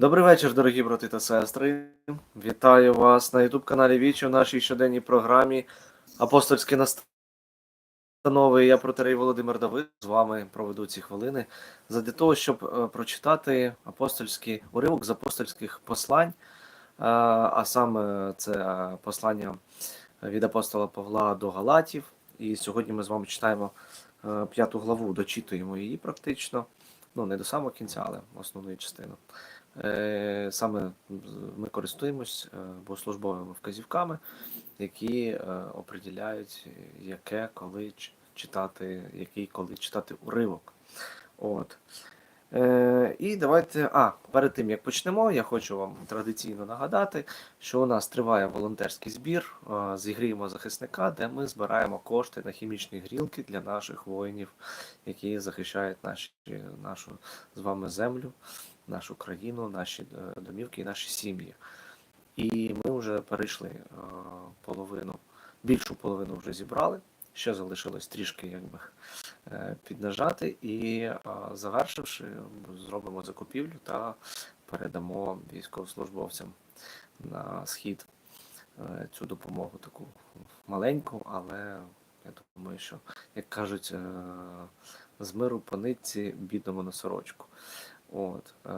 Добрий вечір, дорогі брати та сестри. Вітаю вас на youtube каналі Вічі в нашій щоденній програмі Апостольські настанови. Я протерей Володимир Давид з вами проведу ці хвилини задля того, щоб е, прочитати апостольський уривок з апостольських послань, е, а саме це е, послання від апостола Павла до Галатів. І сьогодні ми з вами читаємо п'яту главу, дочитуємо її практично. Ну, не до самого кінця, але основну частину. Е, Саме ми користуємось е, богослужбовими вказівками, які е, определяють, яке коли читати, який коли читати уривок. От. Е, і давайте. А, перед тим як почнемо, я хочу вам традиційно нагадати, що у нас триває волонтерський збір зігріємо захисника, де ми збираємо кошти на хімічні грілки для наших воїнів, які захищають наші, нашу з вами землю нашу країну, наші е, домівки і наші сім'ї. І ми вже перейшли е, половину, більшу половину вже зібрали. Ще залишилось трішки якби е, піднажати, і завершивши, зробимо закупівлю та передамо військовослужбовцям на схід цю допомогу таку маленьку, але я думаю, що, як кажуть, з миру по нитці бідному на сорочку. От, е,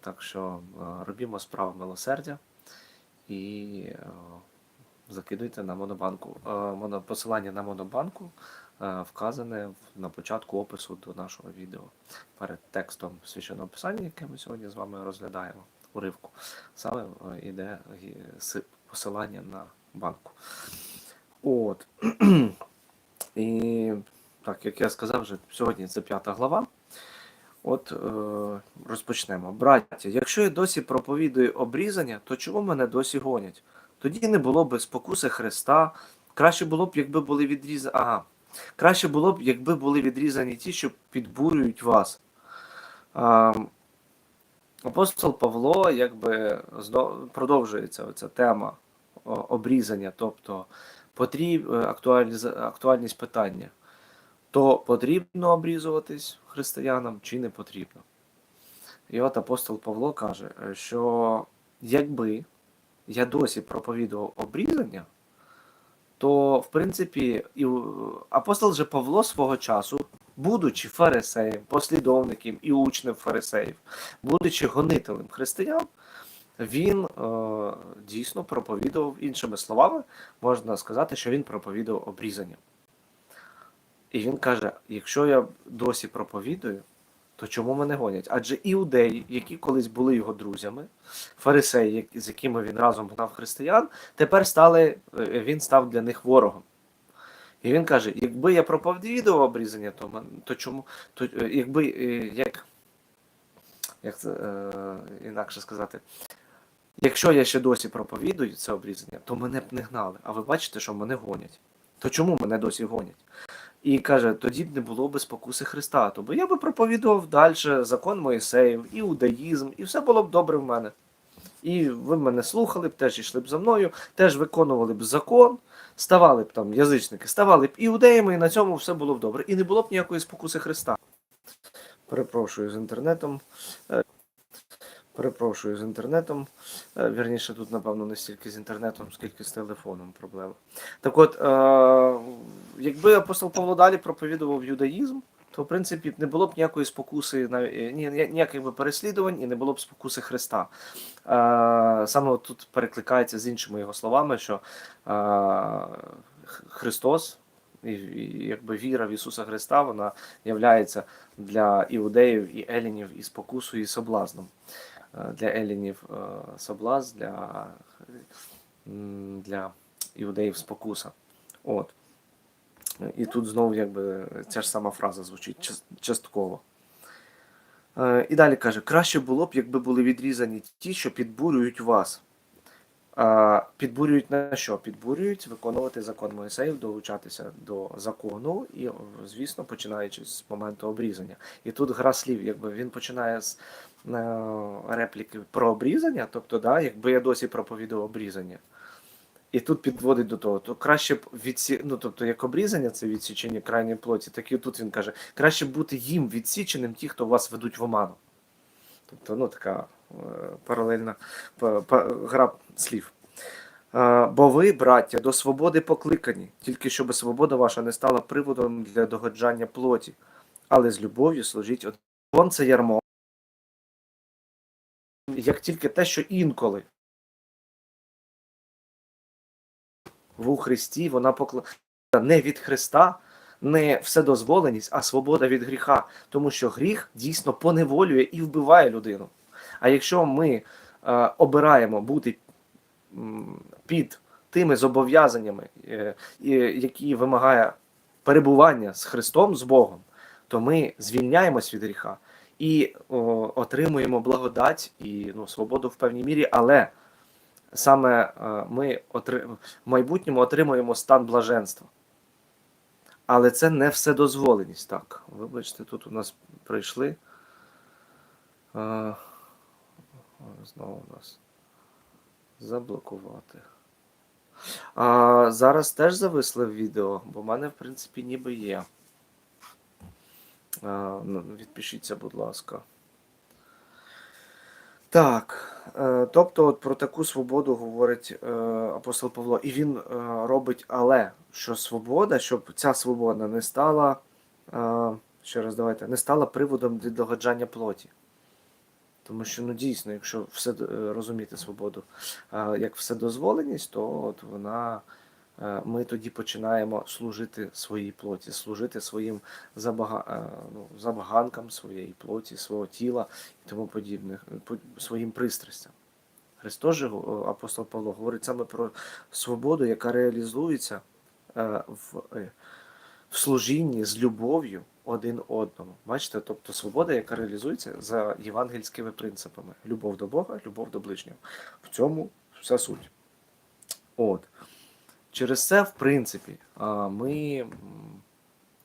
так що е, робімо справу милосердя і е, закидуйте на монобанку. Е, посилання на монобанку е, вказане на початку опису до нашого відео перед текстом священного писання, яке ми сьогодні з вами розглядаємо уривку. Саме е, е, с- посилання на банку. От. І так, як я сказав, вже сьогодні це п'ята глава. От е, розпочнемо. Браття, якщо я досі проповідую обрізання, то чому мене досі гонять? Тоді не було б спокуси Христа. Краще було б, якби були відрізані. Ага. Краще було б, якби були відрізані ті, що підбурюють вас. А, апостол Павло якби продовжується оця тема обрізання, тобто потріб, е, актуальність питання то потрібно обрізуватись християнам чи не потрібно. І от апостол Павло каже, е, що якби я досі проповідував обрізання, то в принципі і апостол же Павло свого часу, будучи фарисеєм, послідовником і учнем фарисеїв, будучи гонителем християн, він е, дійсно проповідував іншими словами, можна сказати, що він проповідував обрізання. І він каже: якщо я досі проповідую, то чому мене гонять? Адже іудеї, які колись були його друзями, фарисеї, з якими він разом гнав християн, тепер стали, е, він став для них ворогом. І він каже: якби я проповідував обрізання, то, то чому? То, е, якби е, як, як це е, інакше сказати, якщо я ще досі проповідую це обрізання, то мене б не гнали. А ви бачите, що мене гонять. То чому мене досі гонять? І каже, тоді б не було би спокуси Христа. То я би проповідував далі закон Моїсеїв, іудаїзм, і все було б добре в мене. І ви мене слухали б, теж йшли б за мною, теж виконували б закон, ставали б там язичники, ставали б іудеями, і на цьому все було б добре. І не було б ніякої спокуси Христа. Перепрошую з інтернетом. Перепрошую з інтернетом. Е, Вірніше, тут, напевно, не стільки з інтернетом, скільки з телефоном проблема. Так от, е, якби апостол Павло далі проповідував юдаїзм, то в принципі не було б ніякої спокуси, е, ні, ні- ніяких би переслідувань і не було б спокуси Христа. Саме тут перекликається з іншими його словами, що Христос. І, і якби віра в Ісуса Христа, вона являється для іудеїв і елінів і спокусою, і соблазном. Е, Для елінів соблаз, для, для іудеїв спокуса. От. І тут знову якби ця ж сама фраза звучить частково. Е, І далі каже: краще було б, якби були відрізані ті, що підбурюють вас. Підбурюють на що? Підбурюють виконувати закон Моїсеїв, долучатися до закону, і, звісно, починаючи з моменту обрізання. І тут гра слів, якби він починає з е, репліки про обрізання, тобто, да, якби я досі проповідував обрізання. І тут підводить до того, то краще б відсі... ну, тобто, як обрізання, це відсічення крайньої плоті, так і тут він каже, краще бути їм відсіченим ті, хто вас ведуть в оману. Тобто, ну така паралельна па- па- гра слів. Е, Бо ви, браття, до свободи покликані, тільки щоб свобода ваша не стала приводом для догоджання плоті, але з любов'ю служіть. Вон це ярмо. Як тільки те, що інколи в Христі вона покла... не від Христа, не вседозволеність, а свобода від гріха. Тому що гріх дійсно поневолює і вбиває людину. А якщо ми е, обираємо бути під тими зобов'язаннями, е, які вимагає перебування з Христом, з Богом, то ми звільняємось від гріха і о, отримуємо благодать і ну, свободу в певній мірі, але саме е, ми отри... в майбутньому отримуємо стан блаженства. Але це не вседозволеність. Так, вибачте, тут у нас прийшли. Е, Знову у нас заблокувати. А, зараз теж зависли відео, бо в мене, в принципі, ніби є. А, ну, відпишіться, будь ласка. Так. Е, тобто, от про таку свободу говорить е, апостол Павло. І він е, робить але, що свобода, щоб ця свобода не стала. Ще раз давайте, не стала приводом для догоджання плоті. Тому що, ну дійсно, якщо все е, розуміти свободу е, як вседозволеність, то от вона е, ми тоді починаємо служити своїй плоті, служити своїм забага, ну, забаганкам своєї плоті, свого тіла і тому подібних, своїм пристрастям. Христос же, апостол Павло, говорить саме про свободу, яка реалізується в, в служінні з любов'ю один одному. Бачите, тобто свобода, яка реалізується за євангельськими принципами: любов до Бога, любов до ближнього. В цьому вся суть. От. Через це, в принципі, ми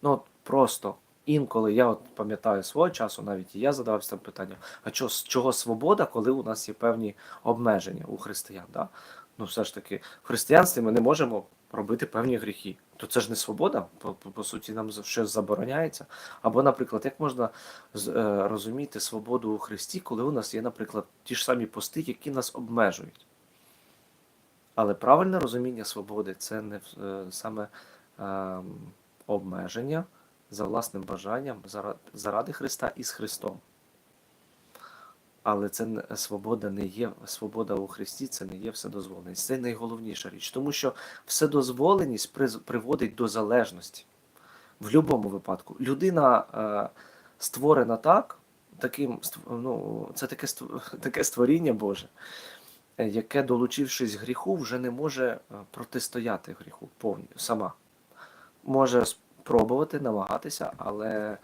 ну, просто інколи я от пам'ятаю свого часу, навіть і я задавався там питанням, а чого, чого свобода, коли у нас є певні обмеження у християн? Да? Ну, все ж таки, в християнстві ми не можемо робити певні гріхи. То це ж не свобода, по, по, по суті, нам щось забороняється. Або, наприклад, як можна е, розуміти свободу у Христі, коли у нас є, наприклад, ті ж самі пости, які нас обмежують. Але правильне розуміння свободи це не е, саме е, обмеження за власним бажанням заради, заради Христа і з Христом. Але це свобода не є свобода у Христі, це не є вседозволеність. Це найголовніша річ, тому що вседозволеність приводить до залежності. В будь-якому випадку. Людина е, створена так, таким, ну, це таке, таке створіння Боже, е, яке, долучившись гріху, вже не може е, протистояти гріху повністю сама. Може спробувати, намагатися, але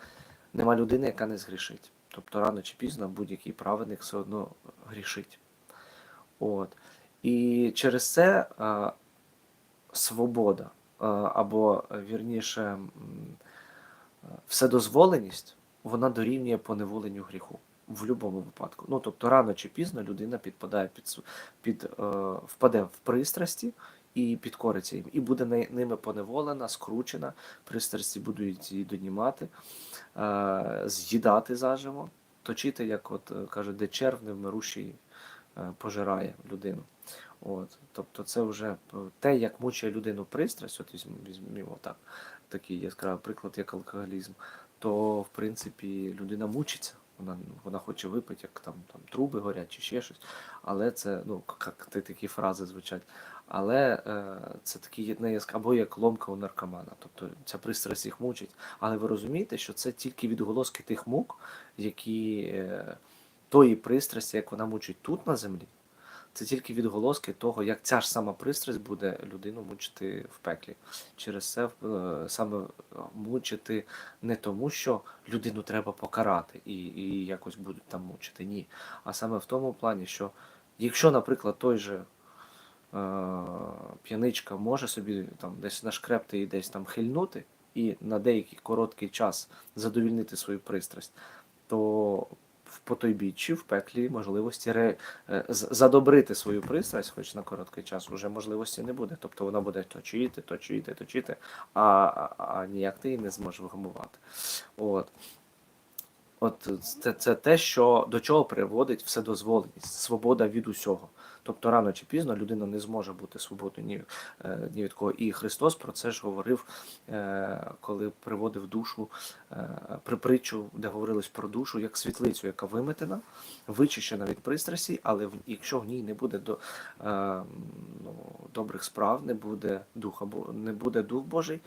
нема людини, яка не згрішить. Тобто рано чи пізно будь-який праведник все одно грішить. От. І через це е, свобода, е, або е, вірніше, е, вседозволеність, вона дорівнює поневоленню гріху в будь-якому випадку. Ну, тобто, рано чи пізно людина підпадає під, під е, впаде в пристрасті і підкориться їм, і буде ними поневолена, скручена, пристрасті будуть її донімати, е, з'їдати заживо, точити, як от кажуть, каже, де черв невмирущий е, пожирає людину. От, тобто це вже е, те, як мучає людину пристрасть, от візьмімо так, такий яскравий приклад, як алкоголізм, то в принципі людина мучиться. Вона, вона хоче випити, як там, там труби горять чи ще щось. Але це, ну, як такі фрази звучать. Але е, це не або як ломка у наркомана. Тобто ця пристрасть їх мучить. Але ви розумієте, що це тільки відголоски тих мук, які е, тої пристрасті, як вона мучить тут на землі, це тільки відголоски того, як ця ж сама пристрасть буде людину мучити в пеклі. Через це е, саме е, мучити не тому, що людину треба покарати і, і якось будуть там мучити. Ні. А саме в тому плані, що якщо, наприклад, той же е, п'яничка може собі там десь нашкрепти і десь там хильнути, і на деякий короткий час задовільнити свою пристрасть, то потойбіччі, в пеклі можливості ре, е, задобрити свою пристрасть, хоч на короткий час, вже можливості не буде. Тобто вона буде точити, точити, точити, а, а, а ніяк ти її не зможеш вгамувати. От. От це, це те, що до чого приводить вседозволеність, свобода від усього. Тобто рано чи пізно людина не зможе бути свободною ні, е, ні від кого. І Христос про це ж говорив, е, коли приводив душу е, при притчу, де говорилось про душу, як світлицю, яка виметена, вичищена від пристрасті, але якщо в ній не буде до, ну, добрих справ, не буде духа, не буде дух Божий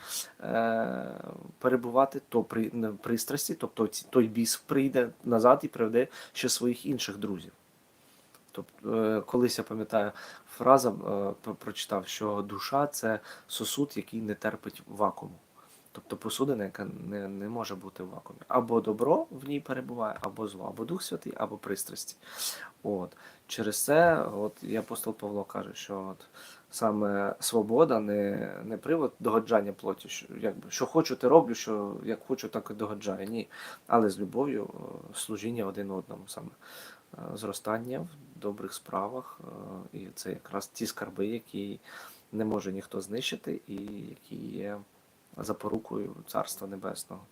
перебувати, то при пристрасті, тобто той біс прийде назад і приведе ще своїх інших друзів. Тобто, е, колись я пам'ятаю, фраза е, прочитав, що душа це сосуд, який не терпить вакууму. Тобто посудина, яка не, не може бути в вакуумі. Або добро в ній перебуває, або зло, або Дух Святий, або пристрасті. От. Через це, от і апостол Павло каже, що от саме свобода не, не привод догоджання плоті. Що, якби, що хочу, те роблю, що як хочу, так і догоджаю. Ні. Але з любов'ю е, служіння один одному саме. Зростання добрих справах, е, і це якраз ті скарби, які не може ніхто знищити, і які є запорукою Царства Небесного.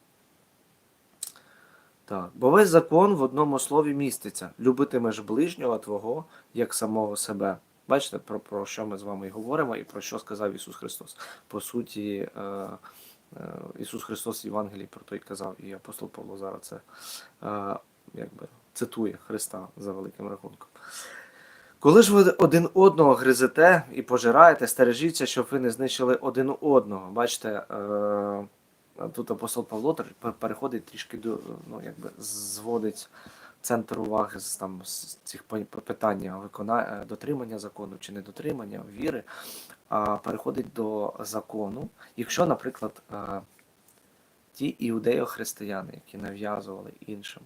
Так, бо весь закон в одному слові міститься: любитимеш ближнього твого як самого себе. Бачите, про, про що ми з вами і говоримо, і про що сказав Ісус Христос. По суті, е, е, Ісус Христос в Євангелії про то й казав, і апостол Павло зараз це е, якби цитує Христа за великим рахунком. Коли ж ви один одного гризете і пожираєте, стережіться, щоб ви не знищили один одного. Бачите, е, тут апостол Павло переходить трішки до, ну, якби зводить центр уваги з там з цих пи- питання викона... е, дотримання закону чи недотримання віри, а переходить до закону. Якщо, наприклад, е, ті іудео-християни, які нав'язували іншим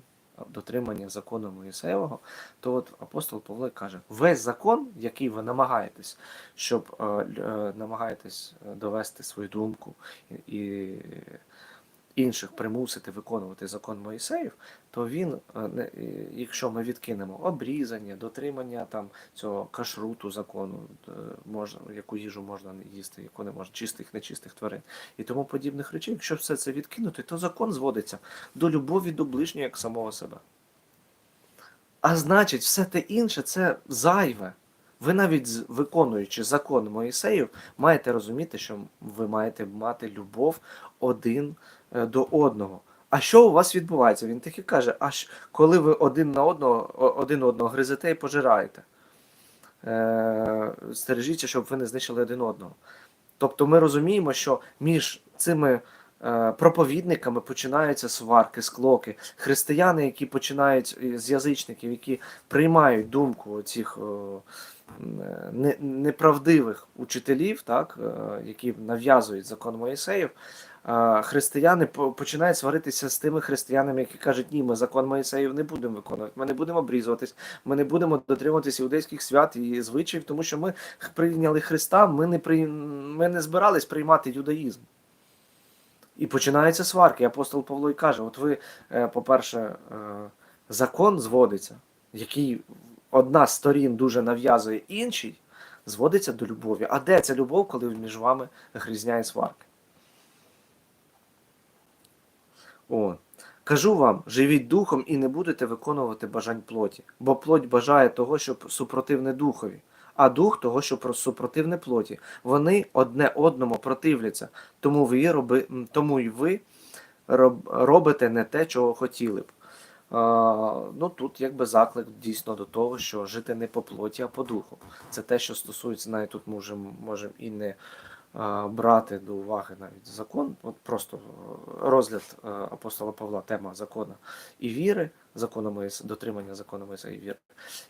дотримання закону Моїсеєвого, то от апостол Павло каже: весь закон, який ви намагаєтесь, щоб е, е, намагаєтесь довести свою думку і інших примусити виконувати закон Моїсеїв, то він, е, е, якщо ми відкинемо обрізання, дотримання там цього кашруту закону, е, можна, яку їжу можна їсти, яку не можна, чистих, нечистих тварин і тому подібних речей, якщо все це відкинути, то закон зводиться до любові до ближнього як самого себе. А значить, все те інше це зайве. Ви навіть виконуючи закон Моїсеїв, маєте розуміти, що ви маєте мати любов один е, до одного. А що у вас відбувається? Він таки каже: аж коли ви один на одного, один одного гризете і пожираєте. Е, стережіться, щоб ви не знищили один одного. Тобто ми розуміємо, що між цими е, проповідниками починаються сварки, склоки. Християни, які починають з язичників, які приймають думку цих неправдивих учителів, так, е, які нав'язують закон Моїсеїв, християни починають сваритися з тими християнами, які кажуть, ні, ми закон Моїсеїв не будемо виконувати, ми не будемо обрізуватись, ми не будемо дотримуватися іудейських свят і звичаїв, тому що ми прийняли Христа, ми не, при... ми не збирались приймати юдаїзм. І починаються сварки. Апостол Павло і каже: от ви, е, по-перше, е, закон зводиться, який одна з сторін дуже нав'язує іншій, зводиться до любові. А де ця любов, коли між вами грізня і сварки? О. Кажу вам, живіть духом і не будете виконувати бажань плоті, бо плоть бажає того, що супротивне духові, а дух того, що супротивне плоті. Вони одне одному противляться, тому ви роби, тому й ви роб- робите не те, чого хотіли б. Ну тут якби заклик дійсно до того, що жити не по плоті, а по духу. Це те, що стосується, навіть тут можемо можем і не брати до уваги навіть закон, от просто е, розгляд е, апостола Павла, тема закона і віри, закону Моїс, дотримання закону Моїса і віри.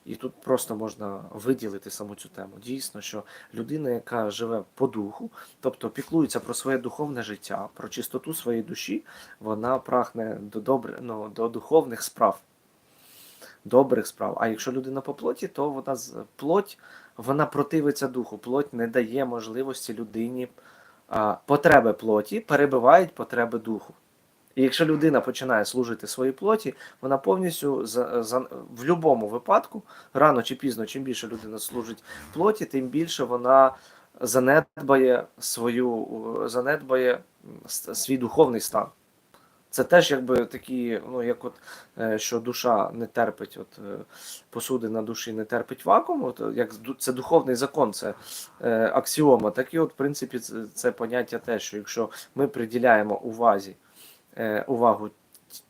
І тут просто можна виділити саму цю тему. Дійсно, що людина, яка живе по духу, тобто піклується про своє духовне життя, про чистоту своєї душі, вона прагне до добре, ну, до духовних справ. Добрих справ. А якщо людина по плоті, то вона з плоть вона противиться духу. Плоть не дає можливості людині а, потреби плоті перебивають потреби духу. І якщо людина починає служити своїй плоті, вона повністю за, за, в будь-якому випадку, рано чи пізно, чим більше людина служить плоті, тим більше вона занедбає свою занедбає свій духовний стан. Це теж якби такі, ну як от е, що душа не терпить, от е, посуди на душі не терпить вакуум, от, як це духовний закон, це е, аксіома. Так і от, в принципі, це, це поняття те, що якщо ми приділяємо увазі, е, увагу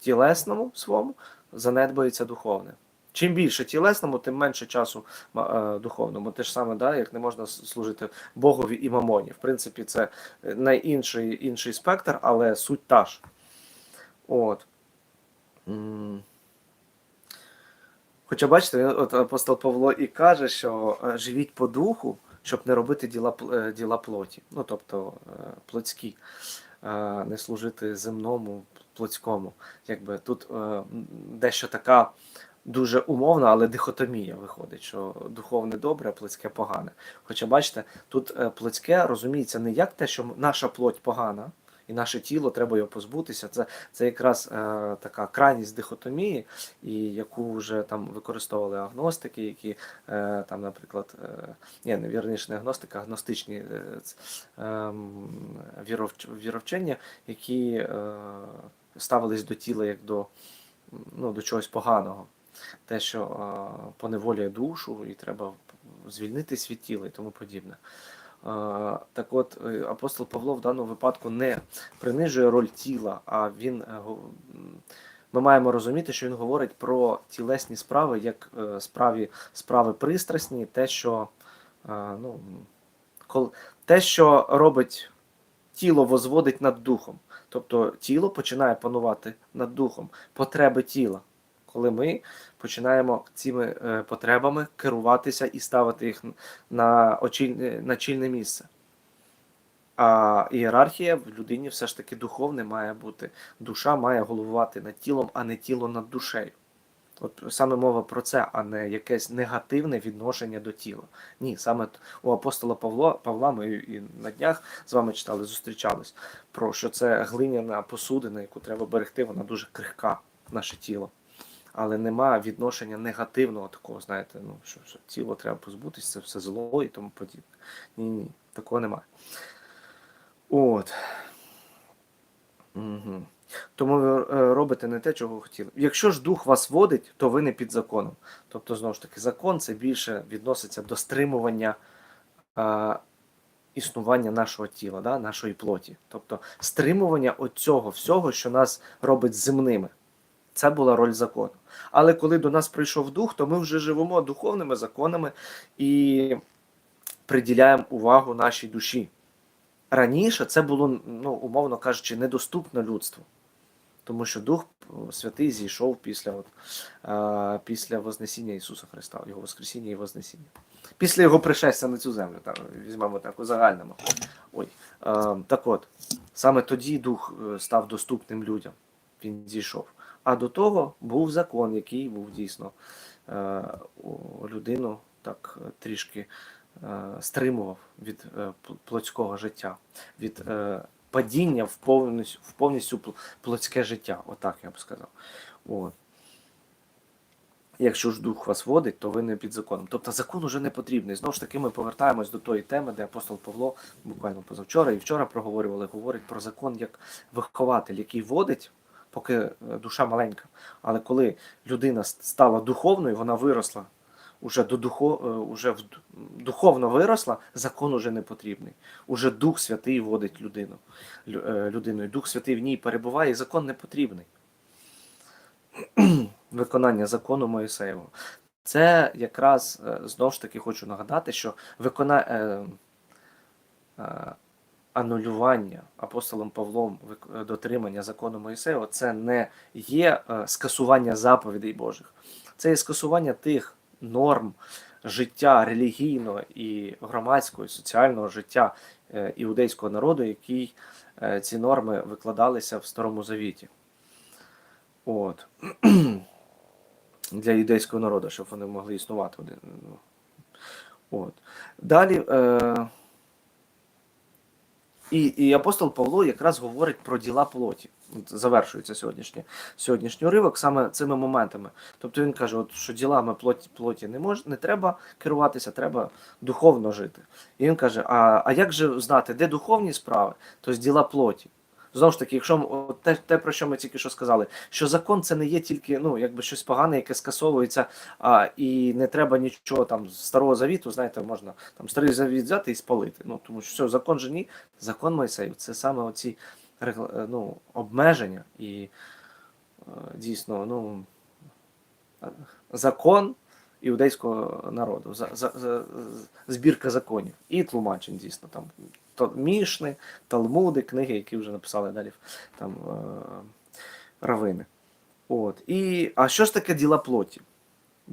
тілесному своєму, занедбається духовне. Чим більше тілесному, тим менше часу е, духовному. Те ж саме, да, як не можна служити Богові і мамоні. В принципі, це найінший інший спектр, але суть та ж. От. Хоча бачите, от апостол Павло і каже, що е, живіть по духу, щоб не робити діла, е, діла плоті, ну тобто е, плотські, не служити земному, плотському. Якби тут дещо така дуже умовна, але дихотомія виходить, що духовне добре, а плотське погане. Хоча бачите, тут плотське розуміється не як те, що наша плоть погана. І наше тіло треба його позбутися. Це, це якраз е, така крайність дихотомії, і яку вже там використовували агностики, які е, там, наприклад, е, ні, не вірніше, не агностика, агностичні е, ц- ем, віровч, віровчення, які е, ставились до тіла як до, ну, до чогось поганого. Те, що е, поневолює душу, і треба звільнитись від тіла і тому подібне. Так от, е, апостол Павло в даному випадку не принижує роль тіла, а він е, ми маємо розуміти, що він говорить про тілесні справи, як е, справі, справи пристрасні, те, що ну, те, що робить тіло, возводить над духом. Тобто тіло починає панувати над духом, потреби тіла. Коли ми починаємо цими е, потребами керуватися і ставити їх на, очільне, на чільне місце. А ієрархія в людині все ж таки духовне має бути. Душа має головувати над тілом, а не тіло над душею. От саме мова про це, а не якесь негативне відношення до тіла. Ні, саме у апостола Павла, Павла ми і на днях з вами читали, зустрічались, про що це глиняна посудина, яку треба берегти, вона дуже крихка, наше тіло. Але нема відношення негативного такого, знаєте, ну, що, що тіло треба позбутися, це все зло і тому подібне. Ні, ні, такого немає. От. Угу. Тому ви е, робите не те, чого хотіли. Якщо ж дух вас водить, то ви не під законом. Тобто, знову ж таки, закон це більше відноситься до стримування е, існування нашого тіла, да, нашої плоті. Тобто стримування оцього всього, що нас робить земними. Це була роль закону. Але коли до нас прийшов дух, то ми вже живемо духовними законами і приділяємо увагу нашій душі. Раніше це було, ну, умовно кажучи, недоступно людству. Тому що Дух Святий зійшов після, от, е, після Вознесіння Ісуса Христа, Його Воскресіння і Вознесіння. Після Його пришестя на цю землю, так, візьмемо так у загальному. Ой, е, так от, саме тоді Дух е, став доступним людям. Він зійшов. А до того був закон, який був дійсно е, людину так трішки е, стримував від е, плотського життя, від падіння в повністю, в повністю плотське життя. Отак я б сказав. От. Якщо ж дух вас водить, то ви не під законом. Тобто закон уже не потрібний. Знову ж таки, ми повертаємось до тої теми, де апостол Павло буквально позавчора і вчора проговорювали, говорить про закон як вихователь, який водить, поки е, душа маленька. Але коли людина стала духовною, вона виросла. Уже до духо, е, уже в духовно виросла, закон уже не потрібний. Уже Дух Святий водить людину, е, людиною. Дух Святий в ній перебуває, і закон не потрібний. Виконання закону Моїсеєвого. Це якраз знову ж таки хочу нагадати, що викона... анулювання апостолом Павлом е, дотримання закону Моїсеєва це не є е, скасування заповідей Божих, це є скасування тих норм життя релігійного і громадського, і соціального життя е, іудейського народу, е, ці норми викладалися в Старому Завіті. От. Для юдейського народу, щоб вони могли існувати. ну. От. Далі. Е, і, і апостол Павло якраз говорить про діла плоті. От Завершується сьогоднішній, сьогоднішній уривок саме цими моментами. Тобто він каже, от, що ділами плоті, плоті не мож, не треба керуватися, треба духовно жити. І він каже: а, а як же знати, де духовні справи, тобто діла плоті? Знову ж таки, якщо от те, те, про що ми тільки що сказали, що закон це не є тільки ну, якби щось погане, яке скасовується, а, і не треба нічого там старого завіту, знаєте, можна там старий завіт взяти і спалити. Ну, тому що все, закон же ні, закон Мойсеїв це саме оці е, ну, обмеження і е, дійсно ну, закон іудейського народу, за, за, за, збірка законів і тлумачень, дійсно, там мішни, талмуди, книги, які вже написали далі там е, равини. От. І, а що ж таке діла плоті?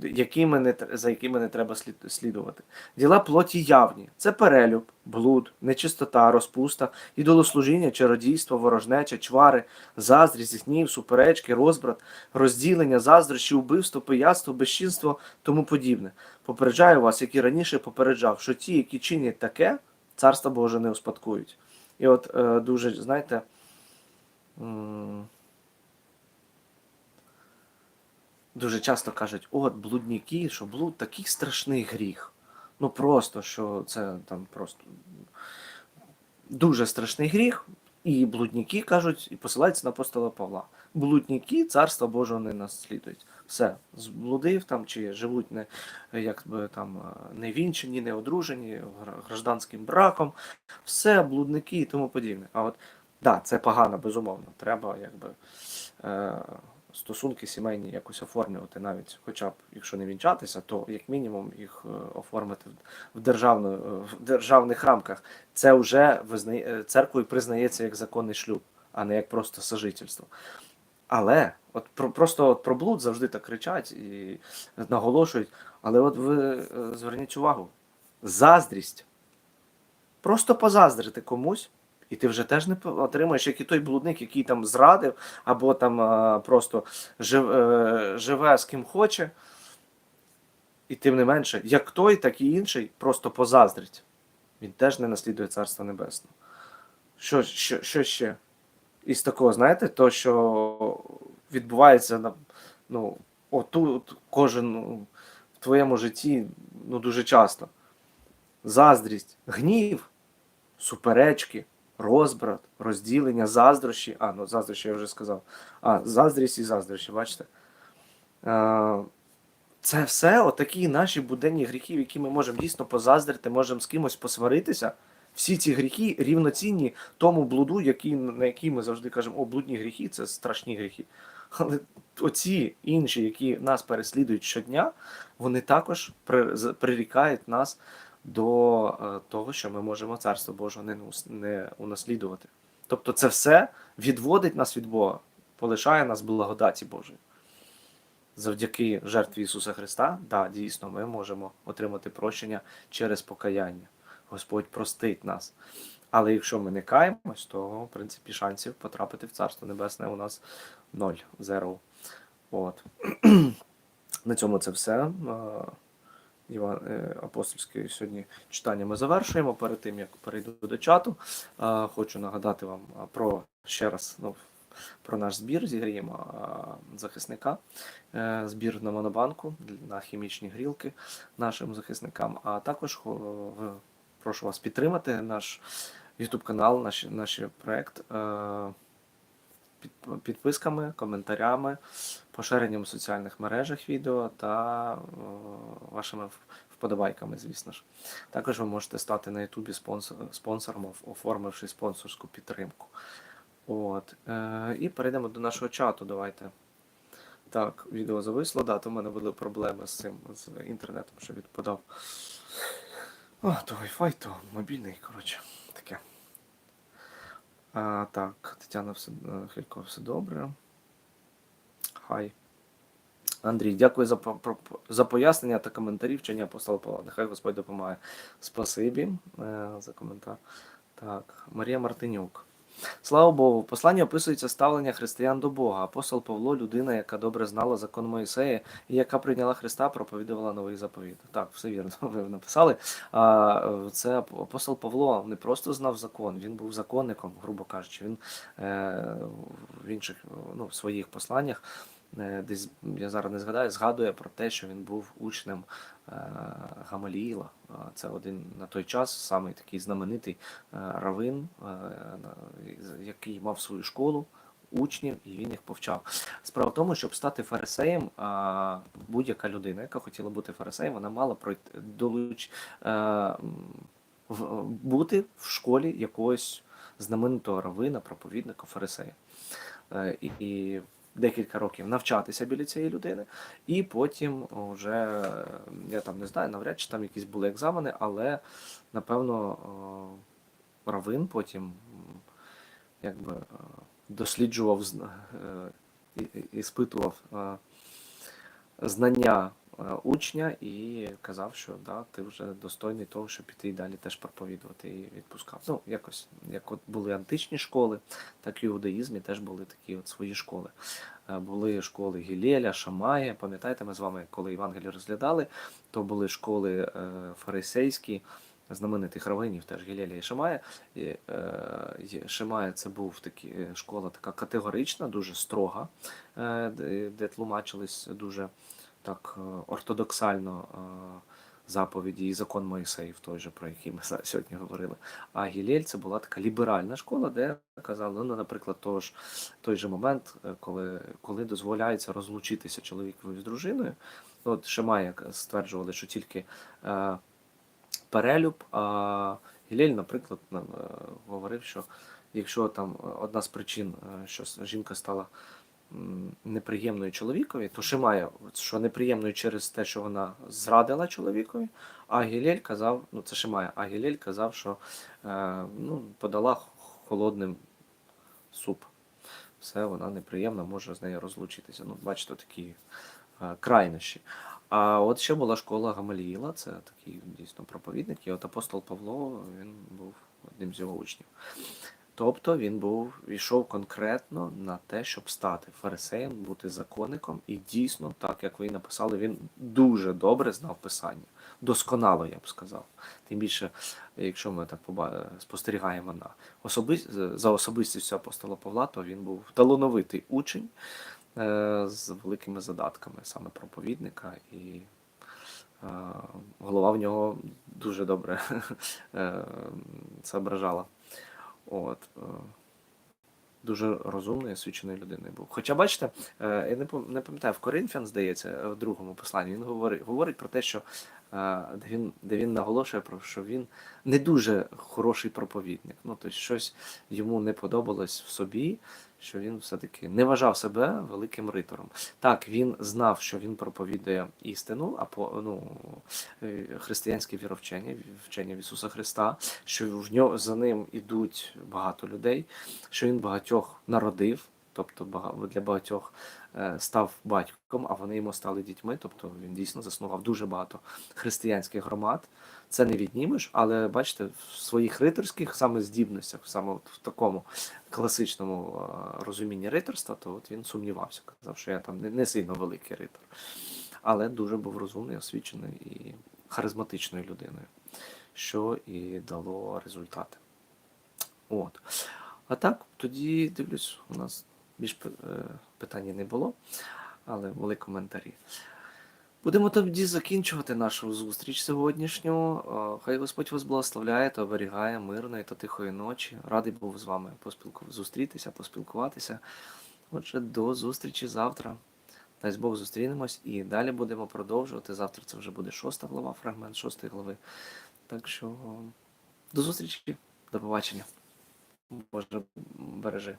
Якими не, за якими не треба слідувати. Діла плоті явні. Це перелюб, блуд, нечистота, розпуста, ідолослужіння, чародійство, ворожнеча, чвари, заздрість, гнів, суперечки, розбрат, розділення, заздрощі, убивство, пияцтво, безчинство, тому подібне. Попереджаю вас, як і раніше попереджав, що ті, які чинять таке, царство Боже не успадкують. І от е, дуже, знаєте, дуже часто кажуть, от блудники, що блуд такий страшний гріх. Ну просто що це там просто дуже страшний гріх. І блудники кажуть, і посилаються на апостола Павла. Блудники царства Божого не наслідують. Все, зблудив там, чи живуть не якби там е, не вінчені, не одружені, гражданським браком, все, блудники і тому подібне. А от да, це погано, безумовно. Треба якби е, стосунки сімейні якось оформлювати, навіть, хоча б якщо не вінчатися, то як мінімум їх е, оформити в, державну, е, в державних рамках. Це вже визнає, е, церквою признається як законний шлюб, а не як просто сожительство. Але от про, просто от про блуд завжди так кричать і наголошують. Але от ви зверніть увагу: заздрість. Просто позаздрити комусь, і ти вже теж не отримаєш, як і той блудник, який там зрадив, або там просто жив, е, живе з ким хоче. І тим не менше, як той, так і інший просто позаздрить. Він теж не наслідує Царство Небесне. Що, що, що ще? Із такого, знаєте, то, що відбувається ну, отут кожен ну, в твоєму житті ну, дуже часто. Заздрість, гнів, суперечки, розбрат, розділення, заздрощі. А, ну заздрощі я вже сказав. А, заздрість і заздрощі, бачите? Е, це все отакі наші буденні гріхи, які ми можемо дійсно позаздрити, можемо з кимось посваритися. Всі ці гріхи рівноцінні тому блуду, який, на який ми завжди кажемо, о, блудні гріхи це страшні гріхи. Але оці інші, які нас переслідують щодня, вони також прирікають нас до е, того, що ми можемо Царство Боже не, унаслідувати. Тобто це все відводить нас від Бога, полишає нас благодаті Божої. Завдяки жертві Ісуса Христа, да, дійсно, ми можемо отримати прощення через покаяння. Господь простить нас. Але якщо ми не каємось, то в принципі шансів потрапити в Царство Небесне у нас ноль, зеро. От. На цьому це все. Е, Іван е, апостольське сьогодні читання ми завершуємо. Перед тим як перейду до чату, е, хочу нагадати вам е, про ще раз ну, про наш збір. Зігріємо е, захисника. Е, Збір на монобанку на хімічні грілки нашим захисникам. А також прошу вас підтримати наш YouTube канал, наш, наш проект. Під- підписками, коментарями, поширенням у соціальних мережах відео та е, вашими вподобайками, звісно ж. Також ви можете стати на Ютубі спонсором, оформивши спонсорську підтримку. От. Е, і перейдемо до нашого чату. Давайте. Так, відео зависло, да, то в мене були проблеми з цим, з інтернетом, що відпадав. О, то Wi-Fi, то мобільний, коротше. А, так, Тетяна все, е, Хилько, все добре. Хай. Андрій, дякую за, за пояснення та коментарі вчення апостола Павла. Нехай Господь допомагає. Спасибі е, за коментар. Так, Марія Мартинюк. Слава Богу, в посланні описується ставлення християн до Бога. Апостол Павло людина, яка добре знала закон Моїсея і яка прийняла Христа, проповідувала новий заповіт. Так, все вірно, ви написали. Це апостол Павло не просто знав закон, він був законником, грубо кажучи. Він е, в інших ну, в своїх посланнях десь я зараз не згадаю, згадує про те, що він був учнем е, Гамаліїла. Е, Це один на той час самий такий знаменитий е, равин, е, який мав свою школу. Учнів, і він їх повчав. Справа в тому, щоб стати фарисеєм, будь-яка людина, яка хотіла бути фарисеєм, вона мала пройти долуч, е, бути в школі якогось знаменитого равина, проповідника, фарисея. Е, і декілька років навчатися біля цієї людини, і потім вже, я там не знаю, навряд чи там якісь були екзамени, але напевно е, равин потім якби е, досліджував, е, і, спитував знання учня і казав, що да, ти вже достойний того, щоб піти і далі теж проповідувати і відпускав. Ну, якось, як от були античні школи, так і в іудаїзмі теж були такі от свої школи. Е, Були школи Гілеля, Шамая. Пам'ятаєте, ми з вами, коли Євангеліє розглядали, то були школи е, фарисейські, знаменитих равинів, теж Гілеля і Шамая. І, е, Шимая це був такі, е, школа така категорична, дуже строга, е, де тлумачились дуже так е, ортодоксально е, заповіді і закон Моїсеїв, той же, про який ми сьогодні говорили. А Гілель це була така ліберальна школа, де казали, ну, наприклад, того ж, той же момент, е, коли, коли дозволяється розлучитися чоловікові з дружиною. От Шимая стверджували, що тільки е, перелюб, а Гілель, наприклад, нам, говорив, що якщо там одна з причин, що жінка стала неприємною чоловікові, то Шимая, от що неприємною через те, що вона зрадила чоловікові, а Гілель казав, ну це Шимая, а Гілель казав, що е, ну, подала холодним суп. Все, вона неприємна, може з нею розлучитися. Ну, бачите, такі е, крайнощі. А от ще була школа Гамаліїла, це такий дійсно проповідник, і от апостол Павло він був одним з його учнів. Тобто він був йшов конкретно на те, щоб стати фарисеєм, бути законником, і дійсно, так як ви написали, він дуже добре знав писання, досконало, я б сказав. Тим більше, якщо ми так спостерігаємо на особи... за особистістю апостола Павла, то він був талановитий учень е, з великими задатками, саме проповідника, і е, голова в нього дуже добре е, соображала. От. е, Дуже розумний, освіченою людиною був. Хоча, бачите, е, я не пам- не пам'ятаю, в Коринфян, здається, в другому посланні він говорить, говорить про те, що е, де він, де він наголошує про що він не дуже хороший проповідник. Ну, тобто щось йому не подобалось в собі, що він все-таки не вважав себе великим ритором. Так, він знав, що він проповідує істину, а по ну, е, християнське віровчення, вчення в Ісуса Христа, що в нього за ним ідуть багато людей, що він багатьох народив, тобто для багатьох е, став батьком, а вони йому стали дітьми. Тобто він дійсно заснував дуже багато християнських громад. Це не віднімеш, але бачите, в своїх риторських саме здібностях, саме от в такому класичному е, розумінні риторства, то от він сумнівався, казав, що я там не, не сильно великий ритор, але дуже був розумний, освічений і харизматичною людиною, що і дало результати. От. А так, тоді дивлюсь, у нас більш е, питань не було, але були коментарі. Будемо тоді закінчувати нашу зустріч сьогоднішню. Е, хай Господь вас благословляє та оберігає мирної та тихої ночі. Радий був з вами поспілку... зустрітися, поспілкуватися. Отже, до зустрічі завтра. Дай Бог зустрінемось і далі будемо продовжувати. Завтра це вже буде шоста глава, фрагмент шостої глави. Так що е, до зустрічі, до побачення. Боже, бережи.